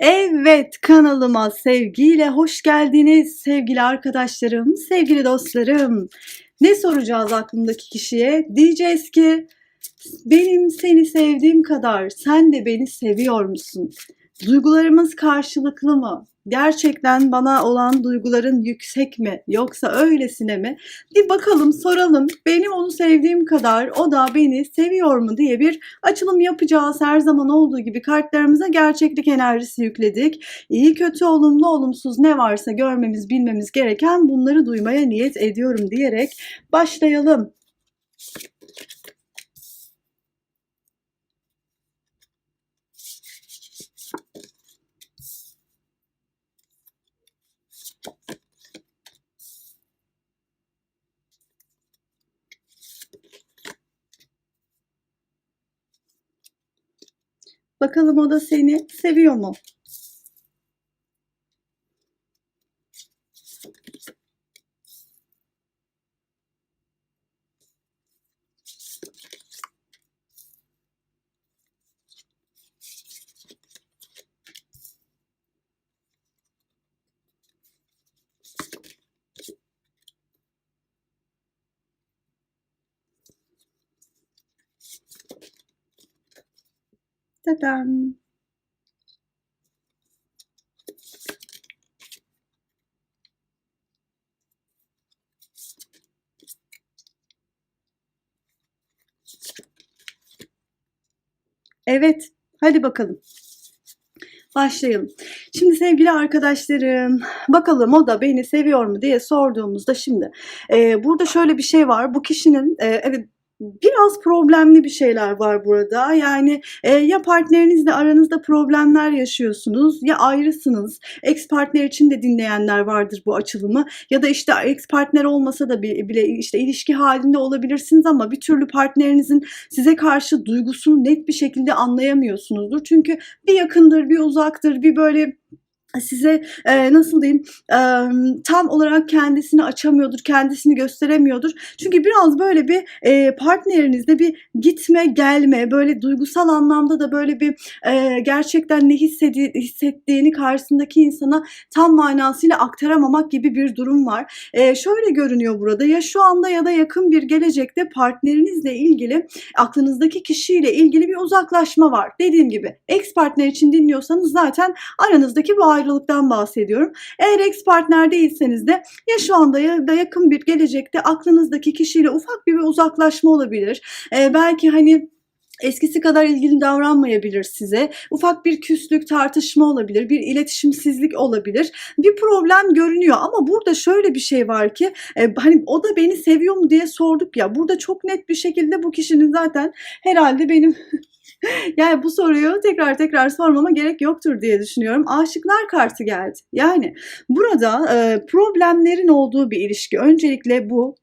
Evet kanalıma sevgiyle hoş geldiniz sevgili arkadaşlarım, sevgili dostlarım. Ne soracağız aklımdaki kişiye? Diyeceğiz ki benim seni sevdiğim kadar sen de beni seviyor musun? Duygularımız karşılıklı mı? Gerçekten bana olan duyguların yüksek mi yoksa öylesine mi? Bir bakalım soralım. Benim onu sevdiğim kadar o da beni seviyor mu diye bir açılım yapacağız. Her zaman olduğu gibi kartlarımıza gerçeklik enerjisi yükledik. İyi kötü olumlu olumsuz ne varsa görmemiz bilmemiz gereken bunları duymaya niyet ediyorum diyerek başlayalım. Bakalım o da seni seviyor mu? Tadam. Evet, hadi bakalım. Başlayalım. Şimdi sevgili arkadaşlarım, bakalım o da beni seviyor mu diye sorduğumuzda şimdi e, burada şöyle bir şey var. Bu kişinin e, evet biraz problemli bir şeyler var burada. Yani e, ya partnerinizle aranızda problemler yaşıyorsunuz ya ayrısınız. Ex partner için de dinleyenler vardır bu açılımı. Ya da işte ex partner olmasa da bile, işte ilişki halinde olabilirsiniz ama bir türlü partnerinizin size karşı duygusunu net bir şekilde anlayamıyorsunuzdur. Çünkü bir yakındır, bir uzaktır, bir böyle size e, nasıl diyeyim e, tam olarak kendisini açamıyordur, kendisini gösteremiyordur. Çünkü biraz böyle bir e, partnerinizde bir gitme gelme, böyle duygusal anlamda da böyle bir e, gerçekten ne hissedi, hissettiğini karşısındaki insana tam manasıyla aktaramamak gibi bir durum var. E, şöyle görünüyor burada ya şu anda ya da yakın bir gelecekte partnerinizle ilgili aklınızdaki kişiyle ilgili bir uzaklaşma var. Dediğim gibi ex partner için dinliyorsanız zaten aranızdaki bu ayrılıktan bahsediyorum. Eğer ex partner değilseniz de ya şu anda ya da yakın bir gelecekte aklınızdaki kişiyle ufak bir, uzaklaşma olabilir. Ee, belki hani eskisi kadar ilgili davranmayabilir size. Ufak bir küslük, tartışma olabilir, bir iletişimsizlik olabilir. Bir problem görünüyor ama burada şöyle bir şey var ki e, hani o da beni seviyor mu diye sorduk ya. Burada çok net bir şekilde bu kişinin zaten herhalde benim yani bu soruyu tekrar tekrar sormama gerek yoktur diye düşünüyorum. Aşıklar kartı geldi. Yani burada e, problemlerin olduğu bir ilişki. Öncelikle bu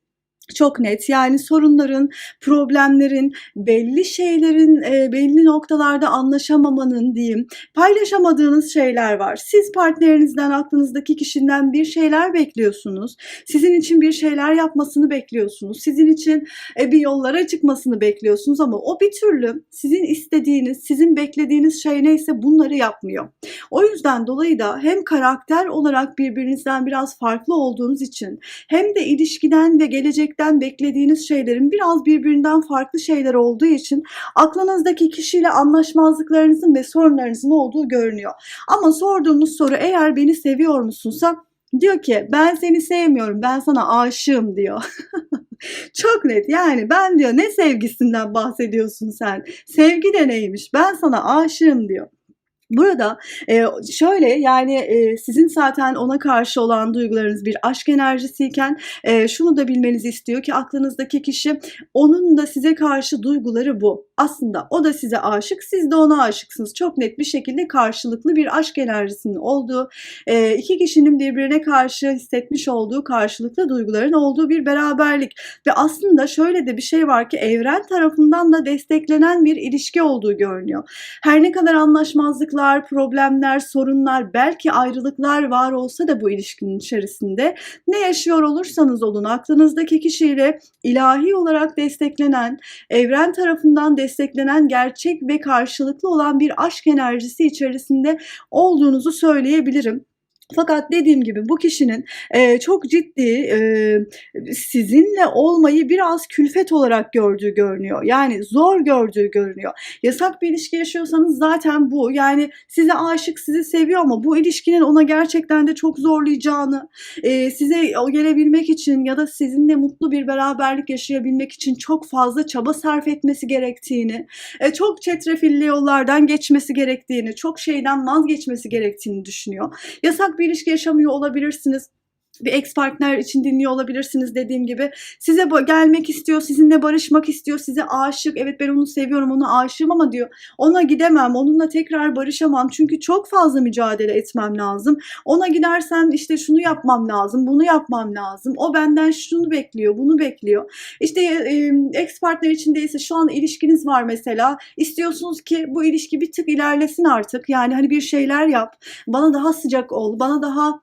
çok net. Yani sorunların, problemlerin, belli şeylerin e, belli noktalarda anlaşamamanın diyeyim, paylaşamadığınız şeyler var. Siz partnerinizden, aklınızdaki kişiden bir şeyler bekliyorsunuz. Sizin için bir şeyler yapmasını bekliyorsunuz. Sizin için e, bir yollara çıkmasını bekliyorsunuz ama o bir türlü sizin istediğiniz, sizin beklediğiniz şey neyse bunları yapmıyor. O yüzden dolayı da hem karakter olarak birbirinizden biraz farklı olduğunuz için hem de ilişkiden ve gelecekten gerçekten beklediğiniz şeylerin biraz birbirinden farklı şeyler olduğu için aklınızdaki kişiyle anlaşmazlıklarınızın ve sorunlarınızın olduğu görünüyor. Ama sorduğumuz soru eğer beni seviyor musunsa diyor ki ben seni sevmiyorum ben sana aşığım diyor. Çok net yani ben diyor ne sevgisinden bahsediyorsun sen? Sevgi de neymiş ben sana aşığım diyor. Burada e, şöyle yani e, sizin zaten ona karşı olan duygularınız bir aşk enerjisiyken e, şunu da bilmenizi istiyor ki aklınızdaki kişi onun da size karşı duyguları bu. Aslında o da size aşık siz de ona aşıksınız. Çok net bir şekilde karşılıklı bir aşk enerjisinin olduğu e, iki kişinin birbirine karşı hissetmiş olduğu karşılıklı duyguların olduğu bir beraberlik. Ve aslında şöyle de bir şey var ki evren tarafından da desteklenen bir ilişki olduğu görünüyor. Her ne kadar anlaşmazlıklar problemler, sorunlar, belki ayrılıklar var olsa da bu ilişkinin içerisinde ne yaşıyor olursanız olun aklınızdaki kişiyle ilahi olarak desteklenen, evren tarafından desteklenen gerçek ve karşılıklı olan bir aşk enerjisi içerisinde olduğunuzu söyleyebilirim. Fakat dediğim gibi bu kişinin e, çok ciddi e, sizinle olmayı biraz külfet olarak gördüğü görünüyor. Yani zor gördüğü görünüyor. Yasak bir ilişki yaşıyorsanız zaten bu. Yani size aşık, sizi seviyor ama bu ilişkinin ona gerçekten de çok zorlayacağını, e, size o gelebilmek için ya da sizinle mutlu bir beraberlik yaşayabilmek için çok fazla çaba sarf etmesi gerektiğini, e, çok çetrefilli yollardan geçmesi gerektiğini, çok şeyden vazgeçmesi gerektiğini düşünüyor. Yasak bir ilişki yaşamıyor olabilirsiniz bir ex partner için dinliyor olabilirsiniz dediğim gibi. Size gelmek istiyor, sizinle barışmak istiyor, size aşık. Evet ben onu seviyorum, ona aşığım ama diyor ona gidemem, onunla tekrar barışamam. Çünkü çok fazla mücadele etmem lazım. Ona gidersem işte şunu yapmam lazım, bunu yapmam lazım. O benden şunu bekliyor, bunu bekliyor. İşte ex partner için değilse şu an ilişkiniz var mesela. İstiyorsunuz ki bu ilişki bir tık ilerlesin artık. Yani hani bir şeyler yap. Bana daha sıcak ol, bana daha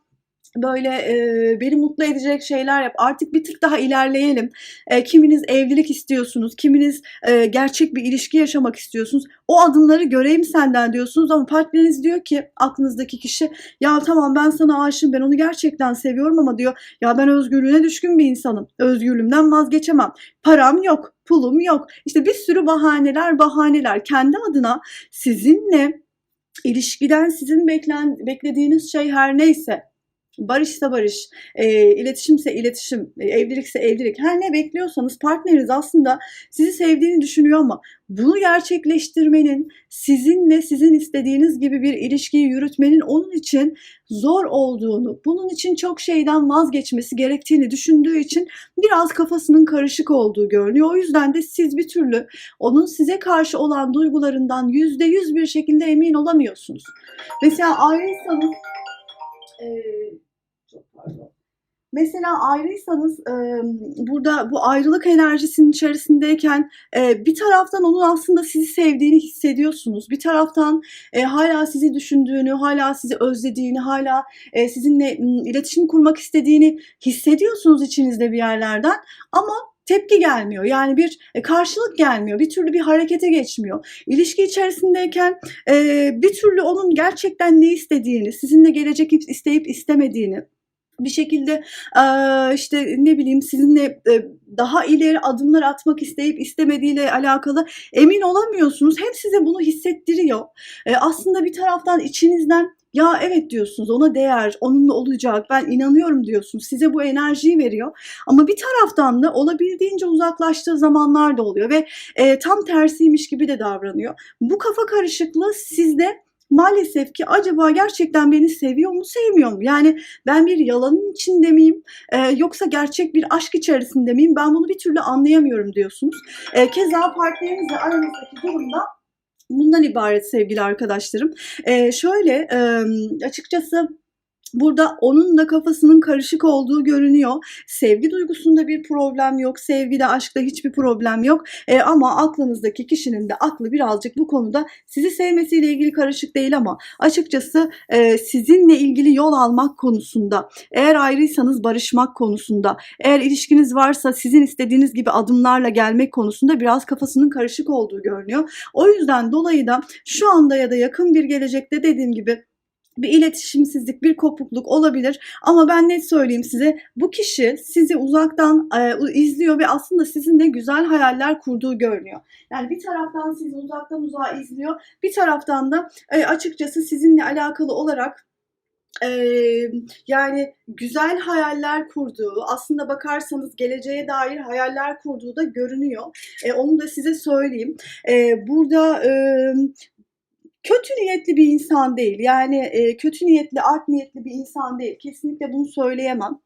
böyle e, beni mutlu edecek şeyler yap. Artık bir tık daha ilerleyelim. E, kiminiz evlilik istiyorsunuz, kiminiz e, gerçek bir ilişki yaşamak istiyorsunuz. O adımları göreyim senden diyorsunuz ama partneriniz diyor ki aklınızdaki kişi ya tamam ben sana aşığım ben onu gerçekten seviyorum ama diyor ya ben özgürlüğüne düşkün bir insanım. Özgürlüğümden vazgeçemem. Param yok, pulum yok. İşte bir sürü bahaneler bahaneler kendi adına sizinle ilişkiden sizin beklen, beklediğiniz şey her neyse barışsa barış, e, iletişimse iletişim, e, evlilikse evlilik her ne bekliyorsanız partneriniz aslında sizi sevdiğini düşünüyor ama bunu gerçekleştirmenin sizinle sizin istediğiniz gibi bir ilişkiyi yürütmenin onun için zor olduğunu, bunun için çok şeyden vazgeçmesi gerektiğini düşündüğü için biraz kafasının karışık olduğu görünüyor. O yüzden de siz bir türlü onun size karşı olan duygularından yüzde yüz bir şekilde emin olamıyorsunuz. Mesela ayrıysanız çok Mesela ayrıysanız e, burada bu ayrılık enerjisinin içerisindeyken e, bir taraftan onun aslında sizi sevdiğini hissediyorsunuz. Bir taraftan e, hala sizi düşündüğünü, hala sizi özlediğini, hala e, sizinle iletişim kurmak istediğini hissediyorsunuz içinizde bir yerlerden. Ama tepki gelmiyor. Yani bir e, karşılık gelmiyor. Bir türlü bir harekete geçmiyor. İlişki içerisindeyken e, bir türlü onun gerçekten ne istediğini, sizinle gelecek isteyip istemediğini, bir şekilde işte ne bileyim sizinle daha ileri adımlar atmak isteyip istemediğiyle alakalı emin olamıyorsunuz. Hem size bunu hissettiriyor. Aslında bir taraftan içinizden ya evet diyorsunuz ona değer, onunla olacak, ben inanıyorum diyorsunuz. Size bu enerjiyi veriyor. Ama bir taraftan da olabildiğince uzaklaştığı zamanlar da oluyor ve e, tam tersiymiş gibi de davranıyor. Bu kafa karışıklığı sizde maalesef ki acaba gerçekten beni seviyor mu sevmiyor mu? Yani ben bir yalanın içinde miyim e, yoksa gerçek bir aşk içerisinde miyim? Ben bunu bir türlü anlayamıyorum diyorsunuz. E, keza partnerinizle aranızdaki durumda bundan ibaret sevgili arkadaşlarım. E, şöyle e, açıkçası Burada onun da kafasının karışık olduğu görünüyor. Sevgi duygusunda bir problem yok. Sevgide, aşkta hiçbir problem yok. E, ama aklınızdaki kişinin de aklı birazcık bu konuda sizi sevmesiyle ilgili karışık değil ama açıkçası e, sizinle ilgili yol almak konusunda, eğer ayrıysanız barışmak konusunda, eğer ilişkiniz varsa sizin istediğiniz gibi adımlarla gelmek konusunda biraz kafasının karışık olduğu görünüyor. O yüzden dolayı da şu anda ya da yakın bir gelecekte dediğim gibi bir iletişimsizlik, bir kopukluk olabilir. Ama ben net söyleyeyim size bu kişi sizi uzaktan e, izliyor ve aslında sizinle güzel hayaller kurduğu görünüyor. Yani bir taraftan sizi uzaktan uzağa izliyor, bir taraftan da e, açıkçası sizinle alakalı olarak e, yani güzel hayaller kurduğu, aslında bakarsanız geleceğe dair hayaller kurduğu da görünüyor. E, onu da size söyleyeyim. E, burada e, kötü niyetli bir insan değil. Yani e, kötü niyetli, art niyetli bir insan değil. Kesinlikle bunu söyleyemem.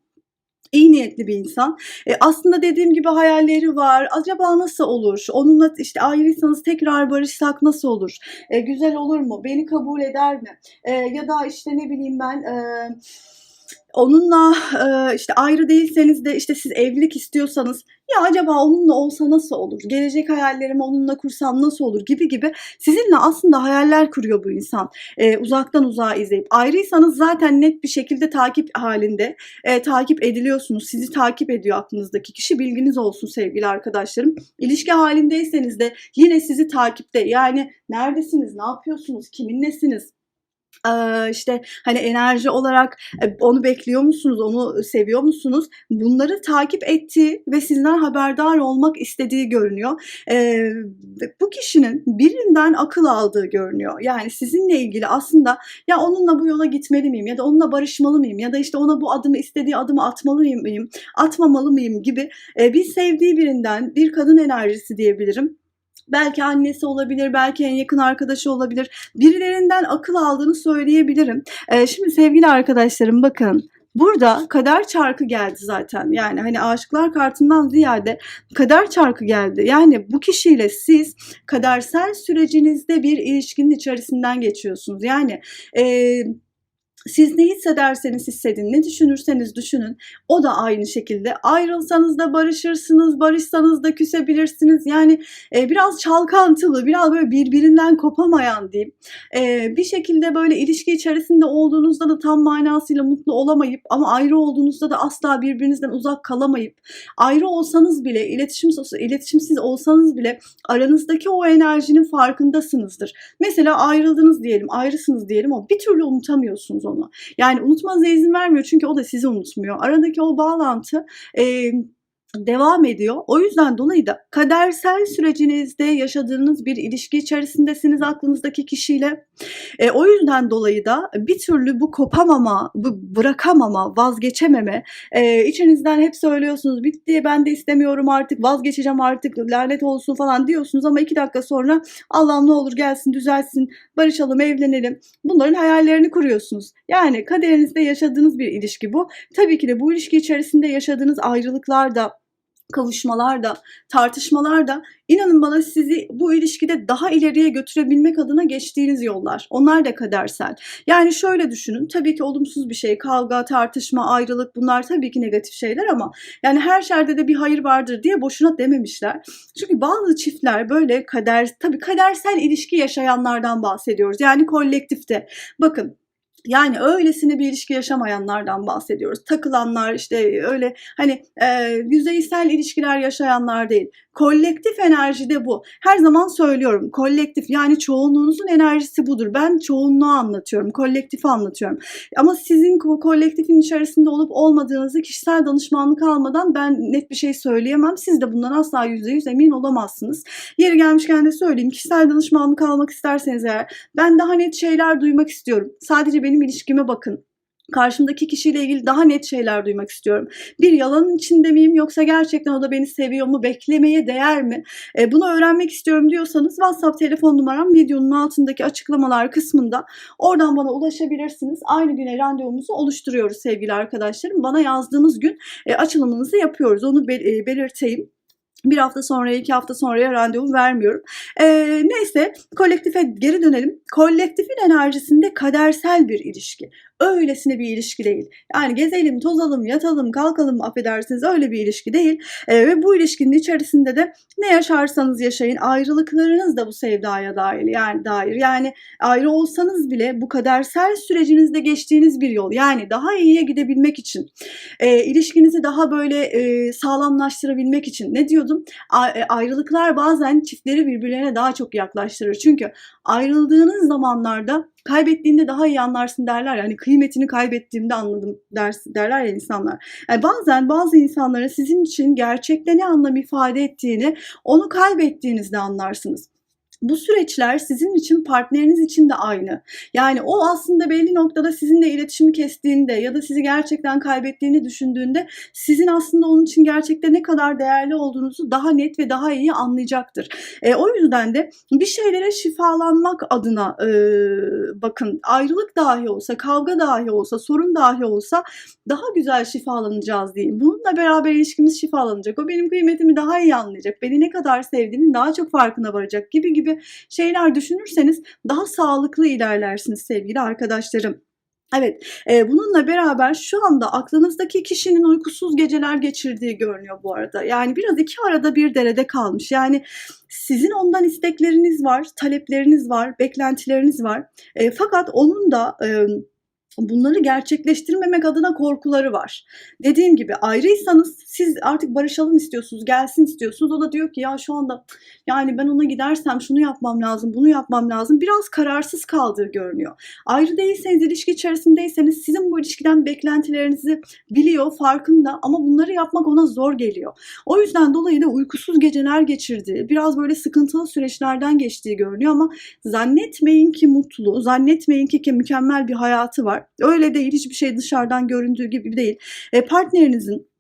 İyi niyetli bir insan. E, aslında dediğim gibi hayalleri var. Acaba nasıl olur? Onunla işte ayrıysanız tekrar barışsak nasıl olur? E, güzel olur mu? Beni kabul eder mi? E, ya da işte ne bileyim ben... E, onunla e, işte ayrı değilseniz de işte siz evlilik istiyorsanız ya acaba onunla olsa nasıl olur? Gelecek hayallerimi onunla kursam nasıl olur gibi gibi sizinle aslında hayaller kuruyor bu insan. E, uzaktan uzağa izleyip ayrıysanız zaten net bir şekilde takip halinde e, takip ediliyorsunuz. Sizi takip ediyor aklınızdaki kişi. Bilginiz olsun sevgili arkadaşlarım. İlişki halindeyseniz de yine sizi takipte. Yani neredesiniz? Ne yapıyorsunuz? Kiminlesiniz? İşte hani enerji olarak e, onu bekliyor musunuz, onu seviyor musunuz? Bunları takip ettiği ve sizden haberdar olmak istediği görünüyor. Bu kişinin birinden akıl aldığı görünüyor. Yani sizinle ilgili aslında ya onunla bu yola gitmeli miyim ya da onunla barışmalı mıyım ya da işte ona bu adımı istediği adımı atmalı mıyım, atmamalı mıyım gibi bir sevdiği birinden bir kadın enerjisi diyebilirim belki annesi olabilir, belki en yakın arkadaşı olabilir. Birilerinden akıl aldığını söyleyebilirim. Ee, şimdi sevgili arkadaşlarım bakın Burada kader çarkı geldi zaten. Yani hani aşıklar kartından ziyade kader çarkı geldi. Yani bu kişiyle siz kadersel sürecinizde bir ilişkinin içerisinden geçiyorsunuz. Yani eee siz ne hissederseniz hissedin, ne düşünürseniz düşünün. O da aynı şekilde. Ayrılsanız da barışırsınız, barışsanız da küsebilirsiniz. Yani e, biraz çalkantılı, biraz böyle birbirinden kopamayan diyeyim. E, bir şekilde böyle ilişki içerisinde olduğunuzda da tam manasıyla mutlu olamayıp ama ayrı olduğunuzda da asla birbirinizden uzak kalamayıp ayrı olsanız bile, iletişim iletişimsiz olsanız bile aranızdaki o enerjinin farkındasınızdır. Mesela ayrıldınız diyelim, ayrısınız diyelim ama bir türlü unutamıyorsunuz onu onu. Yani unutmanıza izin vermiyor çünkü o da sizi unutmuyor. Aradaki o bağlantı e, devam ediyor. O yüzden dolayı da kadersel sürecinizde yaşadığınız bir ilişki içerisindesiniz aklınızdaki kişiyle. E, o yüzden dolayı da bir türlü bu kopamama, bu bırakamama, vazgeçememe, e, içinizden hep söylüyorsunuz bitti ben de istemiyorum artık vazgeçeceğim artık lanet olsun falan diyorsunuz ama iki dakika sonra Allah'ım ne olur gelsin düzelsin barışalım evlenelim. Bunların hayallerini kuruyorsunuz. Yani kaderinizde yaşadığınız bir ilişki bu. Tabii ki de bu ilişki içerisinde yaşadığınız ayrılıklar da kavuşmalar da, tartışmalar da inanın bana sizi bu ilişkide daha ileriye götürebilmek adına geçtiğiniz yollar. Onlar da kadersel. Yani şöyle düşünün. Tabii ki olumsuz bir şey. Kavga, tartışma, ayrılık bunlar tabii ki negatif şeyler ama yani her şerde de bir hayır vardır diye boşuna dememişler. Çünkü bazı çiftler böyle kader, tabii kadersel ilişki yaşayanlardan bahsediyoruz. Yani kolektifte. Bakın yani öylesine bir ilişki yaşamayanlardan bahsediyoruz. Takılanlar işte öyle hani e, yüzeysel ilişkiler yaşayanlar değil. Kolektif enerji de bu. Her zaman söylüyorum. Kolektif yani çoğunluğunuzun enerjisi budur. Ben çoğunluğu anlatıyorum. Kolektifi anlatıyorum. Ama sizin bu kolektifin içerisinde olup olmadığınızı kişisel danışmanlık almadan ben net bir şey söyleyemem. Siz de bundan asla %100 emin olamazsınız. Yeri gelmişken de söyleyeyim. Kişisel danışmanlık almak isterseniz eğer ben daha net şeyler duymak istiyorum. Sadece benim ilişkime bakın karşımdaki kişiyle ilgili daha net şeyler duymak istiyorum. Bir yalanın içinde miyim yoksa gerçekten o da beni seviyor mu, beklemeye değer mi? E, bunu öğrenmek istiyorum diyorsanız WhatsApp telefon numaram videonun altındaki açıklamalar kısmında. Oradan bana ulaşabilirsiniz. Aynı güne randevumuzu oluşturuyoruz sevgili arkadaşlarım. Bana yazdığınız gün e, açılımınızı yapıyoruz. Onu bel- e, belirteyim bir hafta sonra, iki hafta sonraya randevu vermiyorum. Ee, neyse kolektife geri dönelim. Kolektifin enerjisinde kadersel bir ilişki öylesine bir ilişki değil. Yani gezelim, tozalım, yatalım, kalkalım affedersiniz öyle bir ilişki değil. E, ve bu ilişkinin içerisinde de ne yaşarsanız yaşayın ayrılıklarınız da bu sevdaya dair yani dair. Yani ayrı olsanız bile bu kadersel sürecinizde geçtiğiniz bir yol. Yani daha iyiye gidebilmek için, e, ilişkinizi daha böyle e, sağlamlaştırabilmek için ne diyordum? A, e, ayrılıklar bazen çiftleri birbirlerine daha çok yaklaştırır. Çünkü ayrıldığınız zamanlarda kaybettiğinde daha iyi anlarsın derler. Yani kıymetini kaybettiğimde anladım der, derler ya insanlar. Yani bazen bazı insanların sizin için gerçekte ne anlam ifade ettiğini onu kaybettiğinizde anlarsınız bu süreçler sizin için partneriniz için de aynı. Yani o aslında belli noktada sizinle iletişimi kestiğinde ya da sizi gerçekten kaybettiğini düşündüğünde sizin aslında onun için gerçekten ne kadar değerli olduğunuzu daha net ve daha iyi anlayacaktır. E, o yüzden de bir şeylere şifalanmak adına e, bakın ayrılık dahi olsa, kavga dahi olsa, sorun dahi olsa daha güzel şifalanacağız diyeyim. Bununla beraber ilişkimiz şifalanacak. O benim kıymetimi daha iyi anlayacak. Beni ne kadar sevdiğinin daha çok farkına varacak gibi gibi şeyler düşünürseniz daha sağlıklı ilerlersiniz sevgili arkadaşlarım. Evet, eee, bununla beraber şu anda aklınızdaki kişinin uykusuz geceler geçirdiği görünüyor bu arada. Yani biraz iki arada bir derede kalmış. Yani sizin ondan istekleriniz var, talepleriniz var, beklentileriniz var. Eee, fakat onun da emm, bunları gerçekleştirmemek adına korkuları var. Dediğim gibi ayrıysanız siz artık barışalım istiyorsunuz, gelsin istiyorsunuz. O da diyor ki ya şu anda yani ben ona gidersem şunu yapmam lazım, bunu yapmam lazım. Biraz kararsız kaldığı görünüyor. Ayrı değilseniz, ilişki içerisindeyseniz sizin bu ilişkiden beklentilerinizi biliyor, farkında ama bunları yapmak ona zor geliyor. O yüzden dolayı da uykusuz geceler geçirdiği, biraz böyle sıkıntılı süreçlerden geçtiği görünüyor ama zannetmeyin ki mutlu, zannetmeyin ki, mükemmel bir hayatı var. Öyle değil, hiçbir şey dışarıdan göründüğü gibi değil. E, partnerinizin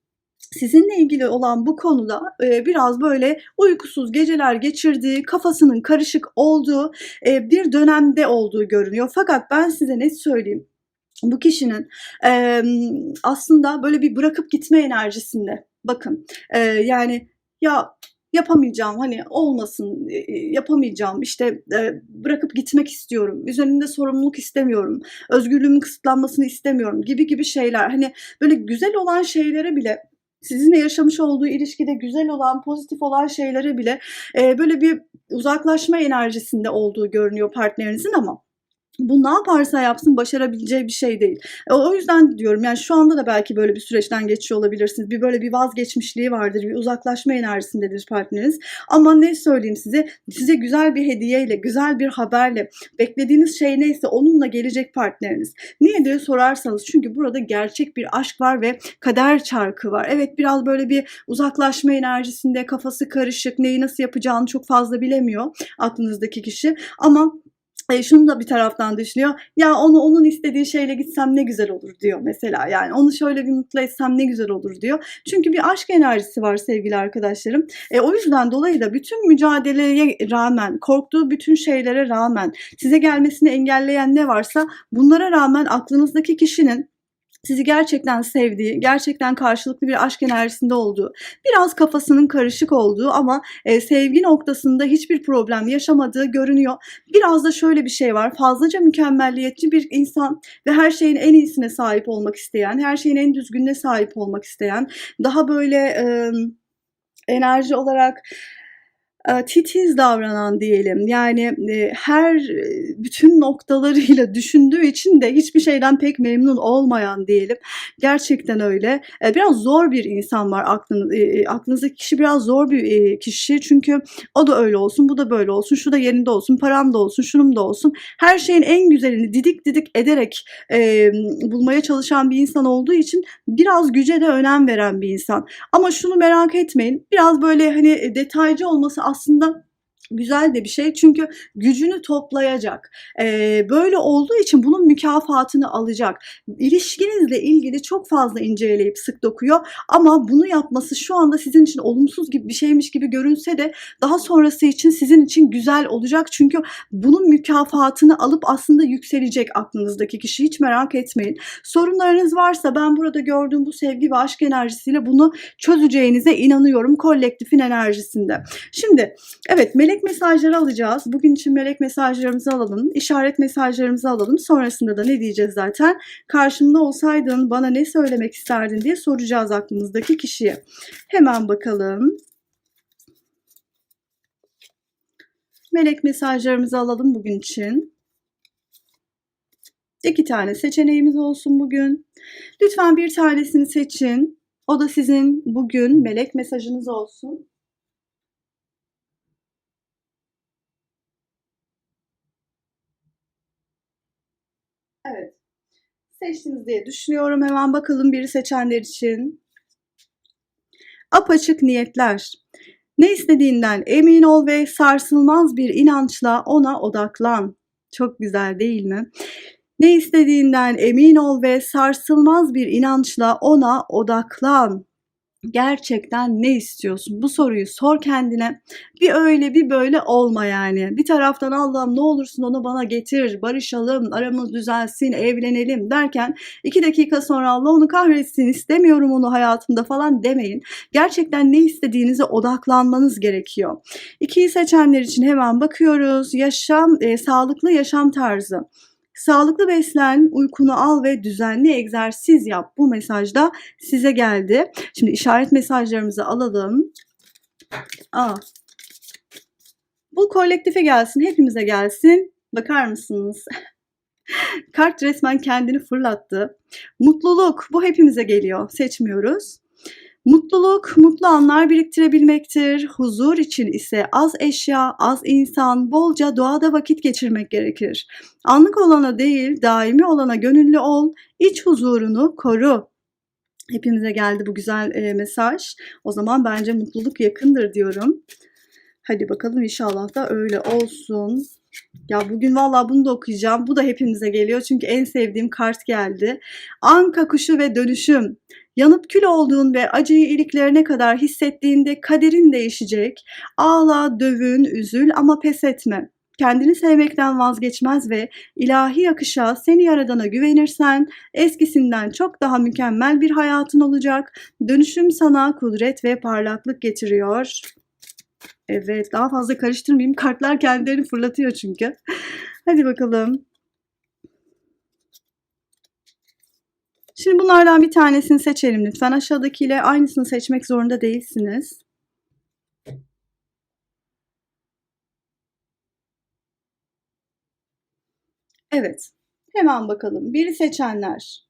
sizinle ilgili olan bu konuda e, biraz böyle uykusuz geceler geçirdiği, kafasının karışık olduğu e, bir dönemde olduğu görünüyor. Fakat ben size ne söyleyeyim? Bu kişinin e, aslında böyle bir bırakıp gitme enerjisinde. Bakın e, yani ya yapamayacağım hani olmasın e, yapamayacağım işte e, bırakıp gitmek istiyorum üzerimde sorumluluk istemiyorum özgürlüğümün kısıtlanmasını istemiyorum gibi gibi şeyler. Hani böyle güzel olan şeylere bile sizinle yaşamış olduğu ilişkide güzel olan, pozitif olan şeylere bile e, böyle bir uzaklaşma enerjisinde olduğu görünüyor partnerinizin ama bu ne yaparsa yapsın başarabileceği bir şey değil. E, o yüzden diyorum yani şu anda da belki böyle bir süreçten geçiyor olabilirsiniz. Bir böyle bir vazgeçmişliği vardır, bir uzaklaşma enerjisindedir partneriniz. Ama ne söyleyeyim size? Size güzel bir hediyeyle, güzel bir haberle, beklediğiniz şey neyse onunla gelecek partneriniz. Niye diye sorarsanız çünkü burada gerçek bir aşk var ve kader çarkı var. Evet biraz böyle bir uzaklaşma enerjisinde kafası karışık, neyi nasıl yapacağını çok fazla bilemiyor aklınızdaki kişi. Ama şunu da bir taraftan düşünüyor. Ya onu onun istediği şeyle gitsem ne güzel olur diyor mesela. Yani onu şöyle bir mutlu etsem ne güzel olur diyor. Çünkü bir aşk enerjisi var sevgili arkadaşlarım. E, o yüzden dolayı da bütün mücadeleye rağmen, korktuğu bütün şeylere rağmen, size gelmesini engelleyen ne varsa bunlara rağmen aklınızdaki kişinin sizi gerçekten sevdiği, gerçekten karşılıklı bir aşk enerjisinde olduğu, biraz kafasının karışık olduğu ama e, sevgi noktasında hiçbir problem yaşamadığı görünüyor. Biraz da şöyle bir şey var. Fazlaca mükemmelliyetçi bir insan ve her şeyin en iyisine sahip olmak isteyen, her şeyin en düzgününe sahip olmak isteyen, daha böyle e, enerji olarak titiz davranan diyelim. Yani her bütün noktalarıyla düşündüğü için de hiçbir şeyden pek memnun olmayan diyelim. Gerçekten öyle. Biraz zor bir insan var aklın, aklınızdaki kişi biraz zor bir kişi çünkü o da öyle olsun, bu da böyle olsun, şu da yerinde olsun, param da olsun, şunum da olsun. Her şeyin en güzelini didik didik ederek bulmaya çalışan bir insan olduğu için biraz güce de önem veren bir insan. Ama şunu merak etmeyin. Biraz böyle hani detaycı olması aslında güzel de bir şey çünkü gücünü toplayacak. Ee, böyle olduğu için bunun mükafatını alacak. İlişkinizle ilgili çok fazla inceleyip sık dokuyor ama bunu yapması şu anda sizin için olumsuz gibi bir şeymiş gibi görünse de daha sonrası için sizin için güzel olacak. Çünkü bunun mükafatını alıp aslında yükselecek aklınızdaki kişi hiç merak etmeyin. Sorunlarınız varsa ben burada gördüğüm bu sevgi ve aşk enerjisiyle bunu çözeceğinize inanıyorum kolektifin enerjisinde. Şimdi evet melek melek mesajları alacağız. Bugün için melek mesajlarımızı alalım. işaret mesajlarımızı alalım. Sonrasında da ne diyeceğiz zaten? Karşımda olsaydın bana ne söylemek isterdin diye soracağız aklımızdaki kişiye. Hemen bakalım. Melek mesajlarımızı alalım bugün için. İki tane seçeneğimiz olsun bugün. Lütfen bir tanesini seçin. O da sizin bugün melek mesajınız olsun. Evet. Seçtiniz diye düşünüyorum. Hemen bakalım biri seçenler için. Apaçık niyetler. Ne istediğinden emin ol ve sarsılmaz bir inançla ona odaklan. Çok güzel değil mi? Ne istediğinden emin ol ve sarsılmaz bir inançla ona odaklan gerçekten ne istiyorsun? Bu soruyu sor kendine. Bir öyle bir böyle olma yani. Bir taraftan Allah'ım ne olursun onu bana getir, barışalım, aramız düzelsin, evlenelim derken iki dakika sonra Allah onu kahretsin, istemiyorum onu hayatımda falan demeyin. Gerçekten ne istediğinize odaklanmanız gerekiyor. İkiyi seçenler için hemen bakıyoruz. Yaşam, e, sağlıklı yaşam tarzı. Sağlıklı beslen, uykunu al ve düzenli egzersiz yap. Bu mesajda size geldi. Şimdi işaret mesajlarımızı alalım. Aa. Bu kolektife gelsin, hepimize gelsin. Bakar mısınız? Kart resmen kendini fırlattı. Mutluluk bu hepimize geliyor. Seçmiyoruz. Mutluluk, mutlu anlar biriktirebilmektir. Huzur için ise az eşya, az insan, bolca doğada vakit geçirmek gerekir. Anlık olana değil, daimi olana gönüllü ol, iç huzurunu koru. Hepimize geldi bu güzel e, mesaj. O zaman bence mutluluk yakındır diyorum. Hadi bakalım inşallah da öyle olsun. Ya bugün valla bunu da okuyacağım. Bu da hepimize geliyor çünkü en sevdiğim kart geldi. Anka kuşu ve dönüşüm. Yanıp kül olduğun ve acıyı iliklerine kadar hissettiğinde kaderin değişecek. Ağla, dövün, üzül ama pes etme. Kendini sevmekten vazgeçmez ve ilahi akışa seni yaradana güvenirsen eskisinden çok daha mükemmel bir hayatın olacak. Dönüşüm sana kudret ve parlaklık getiriyor. Evet daha fazla karıştırmayayım. Kartlar kendilerini fırlatıyor çünkü. Hadi bakalım. Şimdi bunlardan bir tanesini seçelim lütfen. Aşağıdakiyle aynısını seçmek zorunda değilsiniz. Evet. Hemen bakalım. Biri seçenler.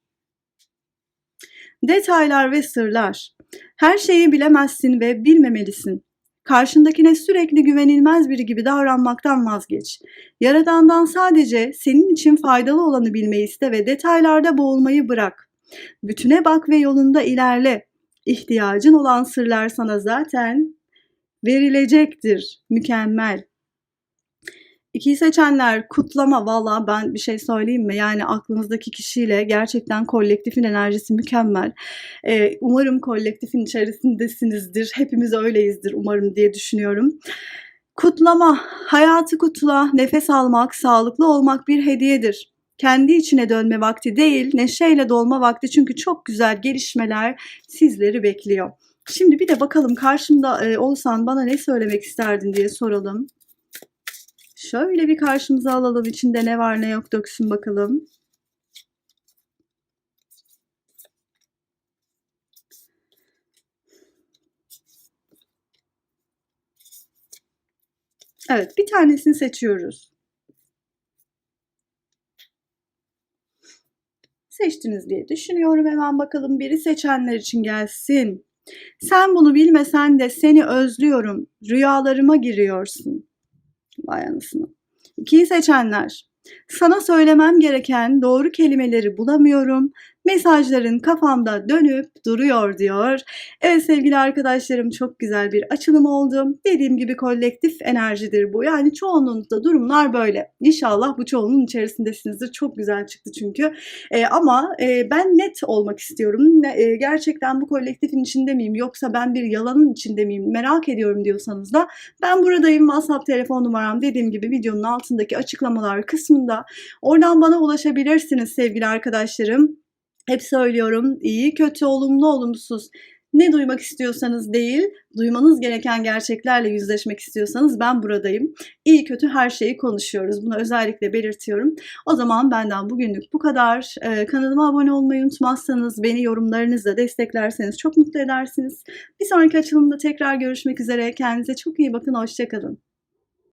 Detaylar ve sırlar. Her şeyi bilemezsin ve bilmemelisin. Karşındakine sürekli güvenilmez biri gibi davranmaktan vazgeç. Yaradandan sadece senin için faydalı olanı bilmeyi iste ve detaylarda boğulmayı bırak. Bütüne bak ve yolunda ilerle. İhtiyacın olan sırlar sana zaten verilecektir. Mükemmel. İkiyi seçenler kutlama valla ben bir şey söyleyeyim mi? Yani aklınızdaki kişiyle gerçekten kolektifin enerjisi mükemmel. Ee, umarım kolektifin içerisindesinizdir. Hepimiz öyleyizdir umarım diye düşünüyorum. Kutlama, hayatı kutla, nefes almak, sağlıklı olmak bir hediyedir. Kendi içine dönme vakti değil, neşeyle dolma vakti çünkü çok güzel gelişmeler sizleri bekliyor. Şimdi bir de bakalım karşımda e, olsan bana ne söylemek isterdin diye soralım. Şöyle bir karşımıza alalım. İçinde ne var ne yok döksün bakalım. Evet, bir tanesini seçiyoruz. Seçtiniz diye düşünüyorum. Hemen bakalım biri seçenler için gelsin. Sen bunu bilmesen de seni özlüyorum. Rüyalarıma giriyorsun. Vay anasını. İkiyi seçenler. Sana söylemem gereken doğru kelimeleri bulamıyorum. Mesajların kafamda dönüp duruyor diyor. Evet sevgili arkadaşlarım çok güzel bir açılım oldu. Dediğim gibi kolektif enerjidir bu. Yani çoğunluğunuzda durumlar böyle. İnşallah bu çoğunluğun içerisindesinizdir. Çok güzel çıktı çünkü. E, ama e, ben net olmak istiyorum. E, gerçekten bu kolektifin içinde miyim yoksa ben bir yalanın içinde miyim merak ediyorum diyorsanız da ben buradayım. WhatsApp telefon numaram dediğim gibi videonun altındaki açıklamalar kısmında. Oradan bana ulaşabilirsiniz sevgili arkadaşlarım. Hep söylüyorum iyi, kötü, olumlu, olumsuz ne duymak istiyorsanız değil, duymanız gereken gerçeklerle yüzleşmek istiyorsanız ben buradayım. İyi kötü her şeyi konuşuyoruz. Bunu özellikle belirtiyorum. O zaman benden bugünlük bu kadar. Ee, kanalıma abone olmayı unutmazsanız, beni yorumlarınızla desteklerseniz çok mutlu edersiniz. Bir sonraki açılımda tekrar görüşmek üzere. Kendinize çok iyi bakın. Hoşçakalın.